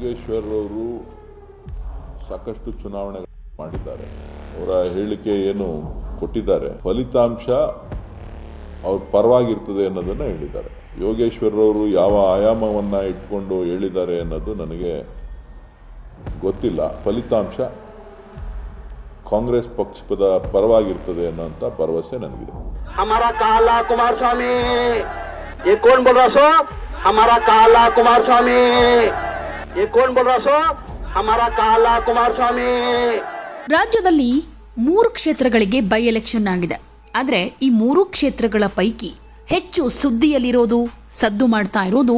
ಯೋಗೇಶ್ವರ್ ಅವರು ಸಾಕಷ್ಟು ಚುನಾವಣೆ ಮಾಡಿದ್ದಾರೆ ಅವರ ಹೇಳಿಕೆ ಏನು ಕೊಟ್ಟಿದ್ದಾರೆ ಫಲಿತಾಂಶ ಅವ್ರ ಪರವಾಗಿರ್ತದೆ ಅನ್ನೋದನ್ನು ಹೇಳಿದ್ದಾರೆ ಯೋಗೇಶ್ವರ್ ಅವರು ಯಾವ ಆಯಾಮವನ್ನು ಇಟ್ಕೊಂಡು ಹೇಳಿದ್ದಾರೆ ಅನ್ನೋದು ನನಗೆ ಗೊತ್ತಿಲ್ಲ ಫಲಿತಾಂಶ ಕಾಂಗ್ರೆಸ್ ಪಕ್ಷದ ಪರವಾಗಿರ್ತದೆ ಅನ್ನೋಂಥ ಭರವಸೆ ನನಗಿದೆ हमारा काला कुमार स्वामी ये कौन बोल रहा सो हमारा काला कुमार स्वामी ये कौन बोल रहा सो हमारा काला कुमार स्वामी ರಾಜ್ಯದಲ್ಲಿ ಮೂರು ಕ್ಷೇತ್ರಗಳಿಗೆ ಬೈ ಎಲೆಕ್ಷನ್ ಆಗಿದೆ ಆದರೆ ಈ ಮೂರು ಕ್ಷೇತ್ರಗಳ ಪೈಕಿ ಹೆಚ್ಚು ಸುದ್ದಿಯಲ್ಲಿರೋದು ಸದ್ದು ಮಾಡ್ತಾ ಇರೋದು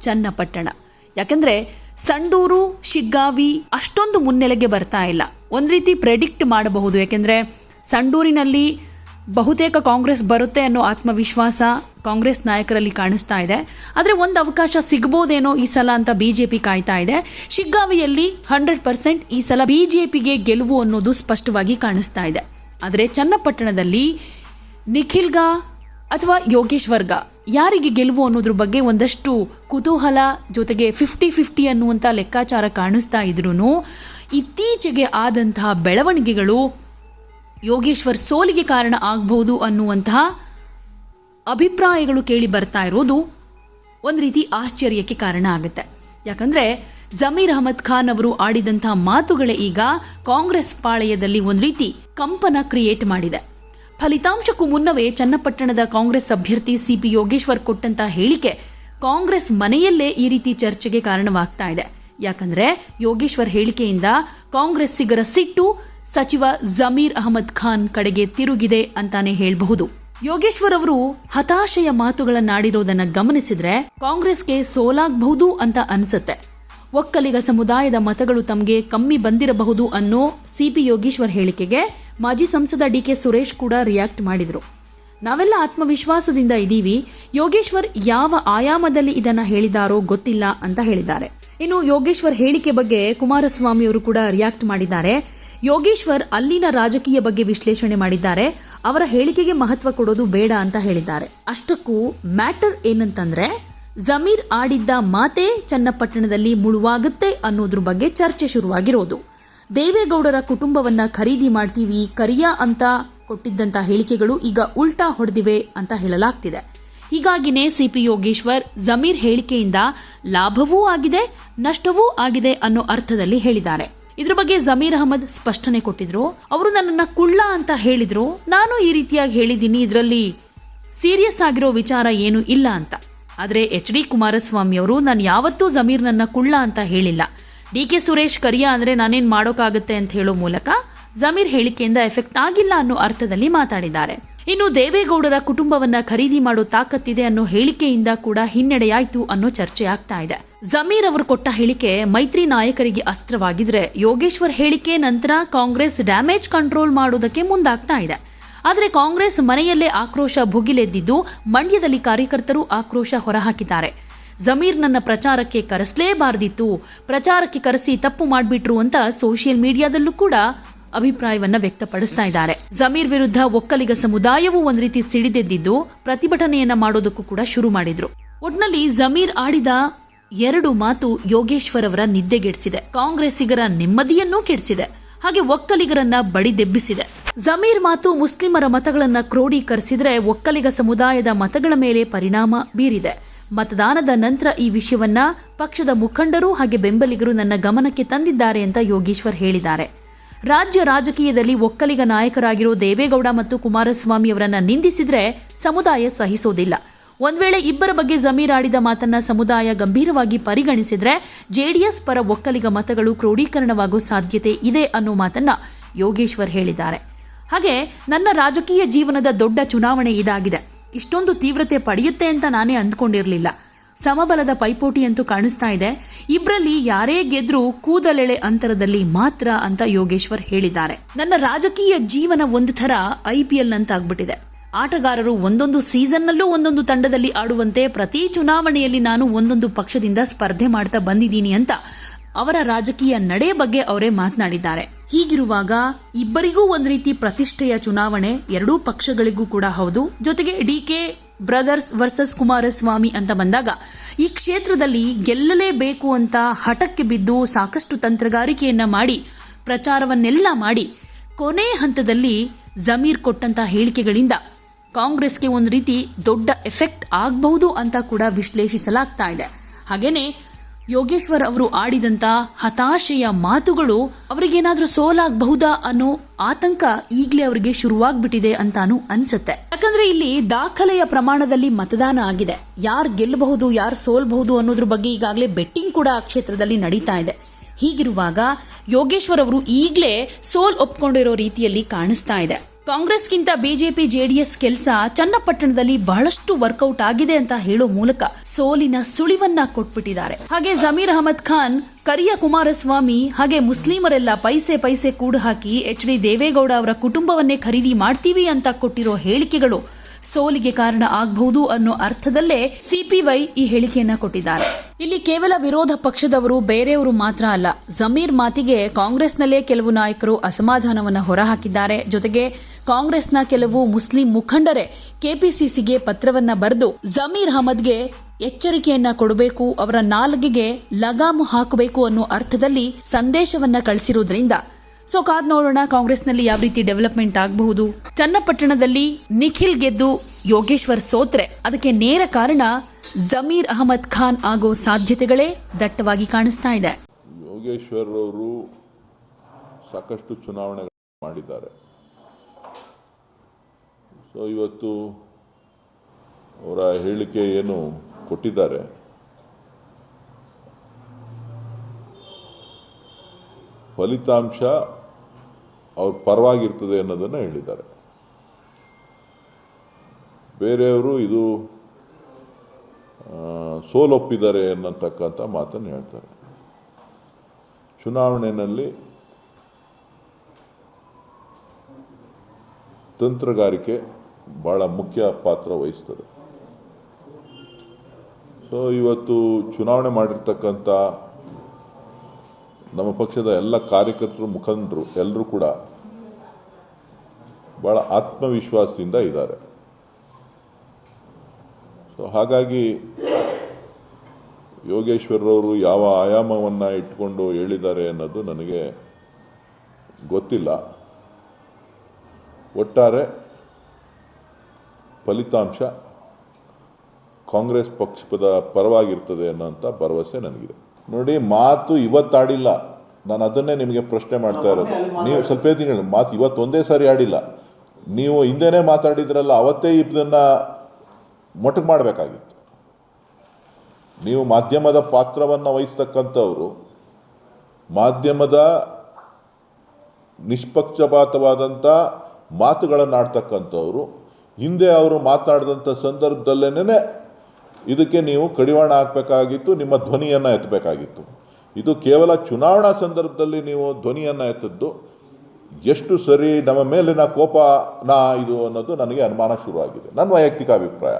ಚನ್ನಪಟ್ಟಣ ಯಾಕಂದ್ರೆ ಸಂಡೂರು ಶಿಗ್ಗಾವಿ ಅಷ್ಟೊಂದು ಮುನ್ನೆಲೆಗೆ ಬರ್ತಾ ಇಲ್ಲ ಒಂದ್ ರೀತಿ ಪ್ರೆಡಿಕ್ಟ್ ಮಾಡಬಹುದು ಯಾಕೆಂದ್ರೆ ಸಂಡೂರಿನಲ್ಲಿ ಬಹುತೇಕ ಕಾಂಗ್ರೆಸ್ ಬರುತ್ತೆ ಅನ್ನೋ ಆತ್ಮವಿಶ್ವಾಸ ಕಾಂಗ್ರೆಸ್ ನಾಯಕರಲ್ಲಿ ಕಾಣಿಸ್ತಾ ಇದೆ. ಆದರೆ ಒಂದು ಅವಕಾಶ ಸಿಗ್ಬೋದೇನೋ ಈ ಸಲ ಅಂತ ಬಿಜೆಪಿ ಕಾಯ್ತಾ ಇದೆ. ಶಿಗ್ಗಾವಿಯಲ್ಲಿ ಹಂಡ್ರೆಡ್ ಪರ್ಸೆಂಟ್ ಈ ಸಲ ಬಿಜೆಪಿಗೆ ಗೆಲುವು ಅನ್ನೋದು ಸ್ಪಷ್ಟವಾಗಿ ಕಾಣಿಸ್ತಾ ಇದೆ. ಆದರೆ ಚನ್ನಪಟ್ಟಣದಲ್ಲಿ ನಿಖಿಲ್ಗ ಅಥವಾ ಯೋಗೇಶ್ವರ್ಗ ಯಾರಿಗೆ ಗೆಲುವು ಅನ್ನೋದ್ರ ಬಗ್ಗೆ ಒಂದಷ್ಟು ಕುತೂಹಲ ಜೊತೆಗೆ ಫಿಫ್ಟಿ ಫಿಫ್ಟಿ ಅನ್ನುವಂಥ ಲೆಕ್ಕಾಚಾರ ಕಾಣಿಸ್ತಾ ಇದ್ರೂ ಇತ್ತೀಚೆಗೆ ಆದಂತಹ ಬೆಳವಣಿಗೆಗಳು ಯೋಗೇಶ್ವರ್ ಸೋಲಿಗೆ ಕಾರಣ ಆಗಬಹುದು ಅನ್ನುವಂತಹ ಅಭಿಪ್ರಾಯಗಳು ಕೇಳಿ ಬರ್ತಾ ಇರೋದು ಒಂದು ರೀತಿ ಆಶ್ಚರ್ಯಕ್ಕೆ ಕಾರಣ ಆಗುತ್ತೆ. ಯಾಕಂದ್ರೆ ಜಮೀರ್ ಅಹಮದ್ ಖಾನ್ ಅವರು ಆಡಿದಂತಹ ಮಾತುಗಳೇ ಈಗ ಕಾಂಗ್ರೆಸ್ ಪಾಳೆಯದಲ್ಲಿ ಒಂದು ರೀತಿ ಕಂಪನ ಕ್ರಿಯೇಟ್ ಮಾಡಿದೆ. ಫಲಿತಾಂಶಕ್ಕೂ ಮುನ್ನವೇ ಚನ್ನಪಟ್ಟಣದ ಕಾಂಗ್ರೆಸ್ ಅಭ್ಯರ್ಥಿ ಸಿಪಿ ಯೋಗೇಶ್ವರ್ ಕೊಟ್ಟಂತಹ ಹೇಳಿಕೆ ಕಾಂಗ್ರೆಸ್ ಮನೆಯಲ್ಲೇ ಈ ರೀತಿ ಚರ್ಚೆಗೆ ಕಾರಣವಾಗ್ತಾ ಇದೆ. ಯಾಕಂದ್ರೆ ಯೋಗೇಶ್ವರ್ ಹೇಳಿಕೆಯಿಂದ ಕಾಂಗ್ರೆಸ್ಸಿಗರ ಸಿಟ್ಟು ಸಚಿವ ಜಮೀರ್ ಅಹಮದ್ ಖಾನ್ ಕಡೆಗೆ ತಿರುಗಿದೆ ಅಂತಾನೆ ಹೇಳಬಹುದು. ಯೋಗೇಶ್ವರ್ ಅವರು ಹತಾಶೆಯ ಮಾತುಗಳನ್ನಾಡಿರೋದನ್ನ ಗಮನಿಸಿದ್ರೆ ಕಾಂಗ್ರೆಸ್ಗೆ ಸೋಲಾಗಬಹುದು ಅಂತ ಅನ್ಸುತ್ತೆ. ಒಕ್ಕಲಿಗ ಸಮುದಾಯದ ಮತಗಳು ತಮಗೆ ಕಮ್ಮಿ ಬಂದಿರಬಹುದು ಅನ್ನೋ ಸಿಪಿ ಯೋಗೇಶ್ವರ್ ಹೇಳಿಕೆಗೆ ಮಾಜಿ ಸಂಸದ ಡಿಕೆ ಸುರೇಶ್ ಕೂಡ ರಿಯಾಕ್ಟ್ ಮಾಡಿದ್ರು. ನಾವೆಲ್ಲ ಆತ್ಮವಿಶ್ವಾಸದಿಂದ ಇದ್ದೀವಿ, ಯೋಗೇಶ್ವರ್ ಯಾವ ಆಯಾಮದಲ್ಲಿ ಇದನ್ನ ಹೇಳಿದಾರೋ ಗೊತ್ತಿಲ್ಲ ಅಂತ ಹೇಳಿದ್ದಾರೆ. ಇನ್ನು ಯೋಗೇಶ್ವರ್ ಹೇಳಿಕೆ ಬಗ್ಗೆ ಕುಮಾರಸ್ವಾಮಿ ಅವರು ಕೂಡ ರಿಯಾಕ್ಟ್ ಮಾಡಿದ್ದಾರೆ. ಯೋಗೇಶ್ವರ್ ಅಲ್ಲಿನ ರಾಜಕೀಯ ಬಗ್ಗೆ ವಿಶ್ಲೇಷಣೆ ಮಾಡಿದ್ದಾರೆ. ಅವರ ಹೇಳಿಕೆಗೆ ಮಹತ್ವ ಕೊಡೋದು ಬೇಡ ಅಂತ ಹೇಳಿದ್ದಾರೆ. ಅಷ್ಟಕ್ಕೂ ಮ್ಯಾಟರ್ ಏನಂತಂದ್ರೆ, ಜಮೀರ್ ಆಡಿದ್ದ ಮಾತೇ ಚನ್ನಪಟ್ಟಣದಲ್ಲಿ ಮುಳುವಾಗುತ್ತೆ ಅನ್ನೋದ್ರ ಬಗ್ಗೆ ಚರ್ಚೆ ಶುರುವಾಗಿರೋದು. ದೇವೇಗೌಡರ ಕುಟುಂಬವನ್ನ ಖರೀದಿ ಮಾಡ್ತೀವಿ, ಕರಿಯಾ ಅಂತ ಕೊಟ್ಟಿದ್ದಂತ ಹೇಳಿಕೆಗಳು ಈಗ ಉಲ್ಟಾ ಹೊಡೆದಿವೆ ಅಂತ ಹೇಳಲಾಗ್ತಿದೆ. ಹೀಗಾಗಿನೇ ಸಿಪಿ ಯೋಗೇಶ್ವರ್ ಜಮೀರ್ ಹೇಳಿಕೆಯಿಂದ ಲಾಭವೂ ಆಗಿದೆ, ನಷ್ಟವೂ ಆಗಿದೆ ಅನ್ನೋ ಅರ್ಥದಲ್ಲಿ ಹೇಳಿದ್ದಾರೆ. ಇದ್ರ ಬಗ್ಗೆ ಜಮೀರ್ ಅಹಮದ್ ಸ್ಪಷ್ಟನೆ ಕೊಟ್ಟಿದ್ರು. ಅವರು ನನ್ನನ್ನ ಕುಳ್ಳ ಅಂತ ಹೇಳಿದ್ರು. ನಾನು ಈ ರೀತಿಯಾಗಿ ಹೇಳಿದ್ದೀನಿ, ಇದರಲ್ಲಿ ಸೀರಿಯಸ್ ಆಗಿರೋ ವಿಚಾರ ಏನು ಇಲ್ಲ ಅಂತ. ಆದರೆ ಎಚ್ ಡಿ ಕುಮಾರಸ್ವಾಮಿ ಅವರು, ನಾನು ಯಾವತ್ತೂ ಜಮೀರ್ ನನ್ನ ಕುಳ್ಳ ಅಂತ ಹೇಳಿಲ್ಲ. ಡಿ ಕೆ ಸುರೇಶ್ ಕರಿಯಾ ಅಂದ್ರೆ ನಾನೇನ್ ಮಾಡೋಕ್ಕಾಗತ್ತೆ ಅಂತ ಹೇಳೋ ಮೂಲಕ ಜಮೀರ್ ಹೇಳಿಕೆಯಿಂದ ಎಫೆಕ್ಟ್ ಆಗಿಲ್ಲ ಅನ್ನೋ ಅರ್ಥದಲ್ಲಿ ಮಾತಾಡಿದ್ದಾರೆ. ಇನ್ನು ದೇವೇಗೌಡರ ಕುಟುಂಬವನ್ನ ಖರೀದಿ ಮಾಡೋ ತಾಕತ್ತಿದೆ ಅನ್ನೋ ಹೇಳಿಕೆಯಿಂದ ಕೂಡ ಹಿನ್ನಡೆಯಾಯಿತು ಅನ್ನೋ ಚರ್ಚೆ ಆಗ್ತಾ ಇದೆ. ಜಮೀರ್ ಅವರು ಕೊಟ್ಟ ಹೇಳಿಕೆ ಮೈತ್ರಿ ನಾಯಕರಿಗೆ ಅಸ್ತ್ರವಾಗಿದ್ರೆ ಯೋಗೇಶ್ವರ್ ಹೇಳಿಕೆ ನಂತರ ಕಾಂಗ್ರೆಸ್ ಡ್ಯಾಮೇಜ್ ಕಂಟ್ರೋಲ್ ಮಾಡೋದಕ್ಕೆ ಮುಂದಾಗ್ತಾ ಇದೆ. ಆದರೆ ಕಾಂಗ್ರೆಸ್ ಮನೆಯಲ್ಲೇ ಆಕ್ರೋಶ ಭುಗಿಲೆದ್ದಿದ್ದು ಮಂಡ್ಯದಲ್ಲಿ ಕಾರ್ಯಕರ್ತರು ಆಕ್ರೋಶ ಹೊರಹಾಕಿದ್ದಾರೆ. ಜಮೀರ್ ನನ್ನ ಪ್ರಚಾರಕ್ಕೆ ಕರೆಸಲೇಬಾರದಿತ್ತು. ಪ್ರಚಾರಕ್ಕೆ ಕರೆಸಿ ತಪ್ಪು ಮಾಡಿಬಿಟ್ರು ಅಂತ ಸೋಷಿಯಲ್ ಮೀಡಿಯಾದಲ್ಲೂ ಕೂಡ ಅಭಿಪ್ರಾಯವನ್ನ ವ್ಯಕ್ತಪಡಿಸ್ತಾ ಇದ್ದಾರೆ. ಜಮೀರ್ ವಿರುದ್ಧ ಒಕ್ಕಲಿಗ ಸಮುದಾಯವು ಒಂದ್ ರೀತಿ ಸಿಡಿದೆದ್ದಿದ್ದು ಪ್ರತಿಭಟನೆಯನ್ನ ಮಾಡೋದಕ್ಕೂ ಕೂಡ ಶುರು ಮಾಡಿದ್ರು. ಒಟ್ನಲ್ಲಿ ಜಮೀರ್ ಆಡಿದ ಎರಡು ಮಾತು ಯೋಗೇಶ್ವರ್ ಅವರ ನಿದ್ದೆಗೆಡಿಸಿದೆ. ಕಾಂಗ್ರೆಸ್ಸಿಗರ ನೆಮ್ಮದಿಯನ್ನೂ ಕೆಡಿಸಿದೆ. ಹಾಗೆ ಒಕ್ಕಲಿಗರನ್ನ ಬಡಿದೆಬ್ಬಿಸಿದೆ ಜಮೀರ್ ಮಾತು ಮುಸ್ಲಿಮರ ಮತಗಳನ್ನ ಕ್ರೋಢೀಕರಿಸಿದ್ರೆ ಒಕ್ಕಲಿಗ ಸಮುದಾಯದ ಮತಗಳ ಮೇಲೆ ಪರಿಣಾಮ ಬೀರಿದೆ. ಮತದಾನದ ನಂತರ ಈ ವಿಷಯವನ್ನ ಪಕ್ಷದ ಮುಖಂಡರು ಹಾಗೆ ಬೆಂಬಲಿಗರು ನನ್ನ ಗಮನಕ್ಕೆ ತಂದಿದ್ದಾರೆ ಅಂತ ಯೋಗೇಶ್ವರ್ ಹೇಳಿದ್ದಾರೆ. ರಾಜ್ಯ ರಾಜಕೀಯದಲ್ಲಿ ಒಕ್ಕಲಿಗ ನಾಯಕರಾಗಿರೋ ದೇವೇಗೌಡ ಮತ್ತು ಕುಮಾರಸ್ವಾಮಿ ಅವರನ್ನ ನಿಂದಿಸಿದ್ರೆ ಸಮುದಾಯ ಸಹಿಸೋದಿಲ್ಲ. ಒಂದು ವೇಳೆ ಇಬ್ಬರ ಬಗ್ಗೆ ಜಮೀರಾಡಿದ ಮಾತನ್ನ ಸಮುದಾಯ ಗಂಭೀರವಾಗಿ ಪರಿಗಣಿಸಿದ್ರೆ ಜೆಡಿಎಸ್ ಪರ ಒಕ್ಕಲಿಗ ಮತಗಳು ಕ್ರೋಢೀಕರಣವಾಗೋ ಸಾಧ್ಯತೆ ಇದೆ ಅನ್ನೋ ಮಾತನ್ನ ಯೋಗೇಶ್ವರ್ ಹೇಳಿದ್ದಾರೆ. ಹಾಗೆ ನನ್ನ ರಾಜಕೀಯ ಜೀವನದ ದೊಡ್ಡ ಚುನಾವಣೆ ಇದಾಗಿದೆ. ಇಷ್ಟೊಂದು ತೀವ್ರತೆ ಪಡೆಯುತ್ತೆ ಅಂತ ನಾನೇ ಅಂದ್ಕೊಂಡಿರಲಿಲ್ಲ. ಸಮಬಲದ ಪೈಪೋಟಿ ಅಂತೂ ಕಾಣಿಸ್ತಾ ಇದೆ. ಇಬ್ಬರಲ್ಲಿ ಯಾರೇ ಗೆದ್ರೂ ಕೂದಲೆಳೆ ಅಂತರದಲ್ಲಿ ಮಾತ್ರ ಅಂತ ಯೋಗೇಶ್ವರ್ ಹೇಳಿದ್ದಾರೆ. ನನ್ನ ರಾಜಕೀಯ ಜೀವನ ಒಂದು ಥರ ಐ ಪಿ ಎಲ್ ಆಗ್ಬಿಟ್ಟಿದೆ ಆಟಗಾರರು ಒಂದೊಂದು ಸೀಸನ್ನಲ್ಲೂ ಒಂದೊಂದು ತಂಡದಲ್ಲಿ ಆಡುವಂತೆ ಪ್ರತಿ ಚುನಾವಣೆಯಲ್ಲಿ ನಾನು ಒಂದೊಂದು ಪಕ್ಷದಿಂದ ಸ್ಪರ್ಧೆ ಮಾಡ್ತಾ ಬಂದಿದ್ದೀನಿ ಅಂತ ಅವರ ರಾಜಕೀಯ ನಡೆ ಬಗ್ಗೆ ಅವರೇ ಮಾತನಾಡಿದ್ದಾರೆ. ಹೀಗಿರುವಾಗ ಇಬ್ಬರಿಗೂ ಒಂದು ರೀತಿ ಪ್ರತಿಷ್ಠೆಯ ಚುನಾವಣೆ ಎರಡೂ ಪಕ್ಷಗಳಿಗೂ ಕೂಡ ಹೌದು. ಜೊತೆಗೆ ಡಿಕೆ ಬ್ರದರ್ಸ್ ವರ್ಸಸ್ ಕುಮಾರಸ್ವಾಮಿ ಅಂತ ಬಂದಾಗ, ಈ ಕ್ಷೇತ್ರದಲ್ಲಿ ಗೆಲ್ಲಲೇಬೇಕು ಅಂತ ಹಠಕ್ಕೆ ಬಿದ್ದು ಸಾಕಷ್ಟು ತಂತ್ರಗಾರಿಕೆಯನ್ನ ಮಾಡಿ, ಪ್ರಚಾರವನ್ನೆಲ್ಲ ಮಾಡಿ, ಕೊನೆ ಹಂತದಲ್ಲಿ ಜಮೀರ್ ಕೊಟ್ಟಂತ ಹೇಳಿಕೆಗಳಿಂದ ಕಾಂಗ್ರೆಸ್ಗೆ ಒಂದು ರೀತಿ ದೊಡ್ಡ ಎಫೆಕ್ಟ್ ಆಗಬಹುದು ಅಂತ ಕೂಡ ವಿಶ್ಲೇಷಿಸಲಾಗ್ತಾ ಇದೆ. ಹಾಗೇನೆ ಯೋಗೇಶ್ವರ್ ಅವರು ಆಡಿದಂತ ಹತಾಶೆಯ ಮಾತುಗಳು ಅವರಿಗೇನಾದರೂ ಸೋಲಾಗಬಹುದಾ ಅನ್ನೋ ಆತಂಕ ಈಗಲೇ ಅವರಿಗೆ ಶುರುವಾಗ್ಬಿಟ್ಟಿದೆ ಅಂತಾನು ಅನ್ಸುತ್ತೆ. ಯಾಕಂದ್ರೆ ಇಲ್ಲಿ ದಾಖಲೆಯ ಪ್ರಮಾಣದಲ್ಲಿ ಮತದಾನ ಆಗಿದೆ. ಯಾರು ಗೆಲ್ಲಬಹುದು, ಯಾರು ಸೋಲ್ಬಹುದು ಅನ್ನೋದ್ರ ಬಗ್ಗೆ ಈಗಾಗಲೇ ಬೆಟ್ಟಿಂಗ್ ಕೂಡ ಆ ಕ್ಷೇತ್ರದಲ್ಲಿ ನಡೀತಾ ಇದೆ. ಹೀಗಿರುವಾಗ ಯೋಗೇಶ್ವರ್ ಅವರು ಈಗಲೇ ಸೋಲ್ ಒಪ್ಕೊಂಡಿರೋ ರೀತಿಯಲ್ಲಿ ಕಾಣಿಸ್ತಾ ಇದೆ. ಕಾಂಗ್ರೆಸ್ಗಿಂತ ಬಿಜೆಪಿ ಜೆಡಿಎಸ್ ಕೆಲಸ ಚನ್ನಪಟ್ಟಣದಲ್ಲಿ ಬಹಳಷ್ಟು ವರ್ಕೌಟ್ ಆಗಿದೆ ಅಂತ ಹೇಳೋ ಮೂಲಕ ಸೋಲಿನ ಸುಳಿವನ್ನ ಕೊಟ್ಬಿಟ್ಟಿದ್ದಾರೆ. ಹಾಗೆ ಜಮೀರ್ ಅಹಮದ್ ಖಾನ್, ಕರಿಯ ಕುಮಾರಸ್ವಾಮಿ ಹಾಗೆ ಮುಸ್ಲಿಮರೆಲ್ಲ ಪೈಸೆ ಪೈಸೆ ಕೂಡು ಹಾಕಿ ಎಚ್ ಡಿ ದೇವೇಗೌಡ ಅವರ ಕುಟುಂಬವನ್ನೇ ಖರೀದಿ ಮಾಡ್ತೀವಿ ಅಂತ ಕೊಟ್ಟಿರೋ ಹೇಳಿಕೆಗಳು ಸೋಲಿಗೆ ಕಾರಣ ಆಗಬಹುದು ಅನ್ನೋ ಅರ್ಥದಲ್ಲೇ ಸಿಪಿವೈ ಈ ಹೇಳಿಕೆಯನ್ನ ಕೊಟ್ಟಿದ್ದಾರೆ. ಇಲ್ಲಿ ಕೇವಲ ವಿರೋಧ ಪಕ್ಷದವರು ಬೇರೆಯವರು ಮಾತ್ರ ಅಲ್ಲ, ಜಮೀರ್ ಮಾತಿಗೆ ಕಾಂಗ್ರೆಸ್ನಲ್ಲೇ ಕೆಲವು ನಾಯಕರು ಅಸಮಾಧಾನವನ್ನ ಹೊರಹಾಕಿದ್ದಾರೆ. ಜೊತೆಗೆ ಕಾಂಗ್ರೆಸ್ನ ಕೆಲವು ಮುಸ್ಲಿಂ ಮುಖಂಡರೇ ಕೆಪಿಸಿಸಿಗೆ ಪತ್ರವನ್ನ ಬರೆದು ಜಮೀರ್ ಅಹಮದ್ಗೆ ಎಚ್ಚರಿಕೆಯನ್ನ ಕೊಡಬೇಕು, ಅವರ ನಾಲ್ಗೆಗೆ ಲಗಾಮು ಹಾಕಬೇಕು ಅನ್ನೋ ಅರ್ಥದಲ್ಲಿ ಸಂದೇಶವನ್ನ ಕಳಿಸಿರೋದ್ರಿಂದ ಸೊ ಕಾದ್ ನೋಡೋಣ ಕಾಂಗ್ರೆಸ್ನಲ್ಲಿ ಯಾವ ರೀತಿ ಡೆವಲಪ್ಮೆಂಟ್ ಆಗಬಹುದು. ಚನ್ನಪಟ್ಟಣದಲ್ಲಿ ನಿಖಿಲ್ ಗೆದ್ದು ಯೋಗೇಶ್ವರ್ ಸೋತ್ರೆ. ಅದಕ್ಕೆ ನೇರ ಕಾರಣ ಜಮೀರ್ ಅಹಮದ್ ಖಾನ್ ಆಗೋ ಸಾಧ್ಯತೆಗಳೇ ದಟ್ಟವಾಗಿ ಕಾಣಿಸ್ತಾ ಇದೆ. ಯೋಗೇಶ್ವರ್ ಅವರು ಸಾಕಷ್ಟು ಚುನಾವಣೆ ಮಾಡಿದ್ದಾರೆ. ಸೊ ಇವತ್ತು ಅವರ ಹೇಳಿಕೆ ಏನು ಕೊಟ್ಟಿದ್ದಾರೆ? ಫಲಿತಾಂಶ ಅವ್ರ ಪರವಾಗಿರ್ತದೆ ಅನ್ನೋದನ್ನು ಹೇಳಿದ್ದಾರೆ. ಬೇರೆಯವರು ಇದು ಸೋಲೊಪ್ಪಿದ್ದಾರೆ ಅನ್ನತಕ್ಕಂಥ ಮಾತನ್ನು ಹೇಳ್ತಾರೆ. ಚುನಾವಣೆಯಲ್ಲಿ ತಂತ್ರಗಾರಿಕೆ ಭಾಳ ಮುಖ್ಯ ಪಾತ್ರ ವಹಿಸ್ತದೆ. ಸೊ ಇವತ್ತು ಚುನಾವಣೆ ಮಾಡಿರ್ತಕ್ಕಂಥ ನಮ್ಮ ಪಕ್ಷದ ಎಲ್ಲ ಕಾರ್ಯಕರ್ತರು, ಮುಖಂಡರು ಎಲ್ಲರೂ ಕೂಡ ಭಾಳ ಆತ್ಮವಿಶ್ವಾಸದಿಂದ ಇದ್ದಾರೆ. ಸೊ ಹಾಗಾಗಿ ಯೋಗೇಶ್ವರರವರು ಯಾವ ಆಯಾಮವನ್ನು ಇಟ್ಕೊಂಡು ಹೇಳಿದ್ದಾರೆ ಅನ್ನೋದು ನನಗೆ ಗೊತ್ತಿಲ್ಲ. ಒಟ್ಟಾರೆ ಫಲಿತಾಂಶ ಕಾಂಗ್ರೆಸ್ ಪಕ್ಷದ ಪರವಾಗಿರ್ತದೆ ಅನ್ನೋಂಥ ಭರವಸೆ ನನಗಿದೆ. ನೋಡಿ ಮಾತು ಇವತ್ತಾಡಿಲ್ಲ ನಾನು ಅದನ್ನೇ ನಿಮಗೆ ಪ್ರಶ್ನೆ ಮಾಡ್ತಾ ಇರೋದು. ನೀವು ಸ್ವಲ್ಪ ತಿಂಗಳು ಮಾತು ಇವತ್ತು ಒಂದೇ ಸಾರಿ ಆಡಿಲ್ಲ. ನೀವು ಹಿಂದೆನೇ ಮಾತಾಡಿದ್ರಲ್ಲ ಅವತ್ತೇ ಇದನ್ನು ಮೊಟಕು ಮಾಡಬೇಕಾಗಿತ್ತು. ನೀವು ಮಾಧ್ಯಮದ ಪಾತ್ರವನ್ನು ವಹಿಸ್ತಕ್ಕಂಥವರು ಮಾಧ್ಯಮದ ನಿಷ್ಪಕ್ಷಪಾತವಾದಂಥ ಮಾತುಗಳನ್ನು ಆಡ್ತಕ್ಕಂಥವ್ರು ಹಿಂದೆ ಅವರು ಮಾತಾಡಿದಂಥ ಸಂದರ್ಭದಲ್ಲೇನೆ ಇದಕ್ಕೆ ನೀವು ಕಡಿವಾಣ ಹಾಕಬೇಕಾಗಿತ್ತು, ನಿಮ್ಮ ಧ್ವನಿಯನ್ನು ಎತ್ತಬೇಕಾಗಿತ್ತು. ಇದು ಕೇವಲ ಚುನಾವಣಾ ಸಂದರ್ಭದಲ್ಲಿ ನೀವು ಧ್ವನಿಯನ್ನು ಎತ್ತದ್ದು, ಎಷ್ಟು ಸರಿ ನಮ್ಮ ಮೇಲಿನ ಕೋಪನಾ ಇದು ಅನ್ನೋದು ನನಗೆ ಅನುಮಾನ ಶುರುವಾಗಿದೆ. ನನ್ನ ವೈಯಕ್ತಿಕ ಅಭಿಪ್ರಾಯ.